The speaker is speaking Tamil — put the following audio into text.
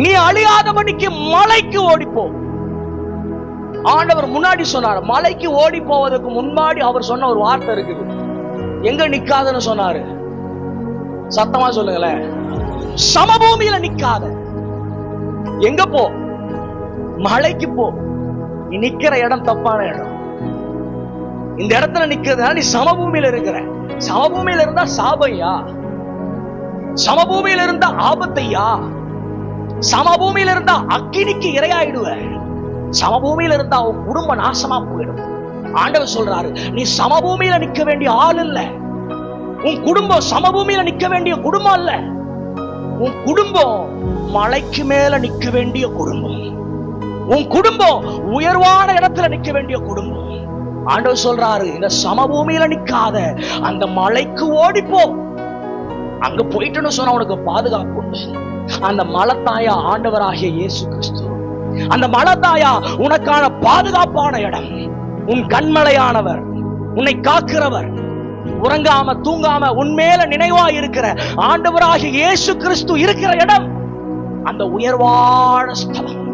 நீ அழியாதபடிக்கு மலைக்கு ஓடிப்போ. ஆண்டவர் முன்னாடி சொன்னார் மலைக்கு ஓடி போவதற்கு முன்னாடி அவர் சொன்ன ஒரு வார்த்தை இருக்குது. எங்க நிக்காதன்னு சொன்னாரு. சத்தமா சொல்லுங்களேன். சமபூமியில நிக்காத. எங்க போ? மலைக்கு போ. நீ நிக்கிற இடம் தப்பான இடம். இந்த இடத்துல நிக்கிறதுனா நீ சமபூமியில இருக்கிற. சமபூமியில இருந்தா சாபையா சமபூமியில இருந்தா ஆபத்தையா? சமபூமியில இருந்தா அக்கினிக்கு இரையாயிடுவ. சமபூமியில இருந்தா உன் குடும்ப நாசமா போயிடும். ஆண்டவர் சொல்றாரு நீ சமபூமியில நிக்க வேண்டிய ஆள் இல்ல. உன் குடும்பம் சமபூமியில நிக்க வேண்டிய குடும்பம் இல்ல உன் குடும்பம் மலைக்கு மேல நிக்க வேண்டிய குடும்பம். உன் குடும்பம் உயர்வான இடத்துல நிக்க வேண்டிய குடும்பம். ஆண்டவர் சொல்றாரு இந்த சமபூமியில நிக்காத அந்த மலைக்கு ஓடிப்போ. அங்க போயிட்டுன்னு சொன்னா உனக்கு பாதுகாப்பு உண்டு. அந்த மலத்தாயா ஆண்டவராகிய இயேசு கிறிஸ்து. அந்த மலத்தாயா உனக்கான பாதுகாப்பான இடம். உன் கண்மலையானவர் உன்னை காக்கிறவர் உறங்காம தூங்காம உன்மேல நினைவா இருக்கிற ஆண்டவராகிய இயேசு கிறிஸ்து இருக்கிற இடம். அந்த உயர்வான ஸ்தலம்.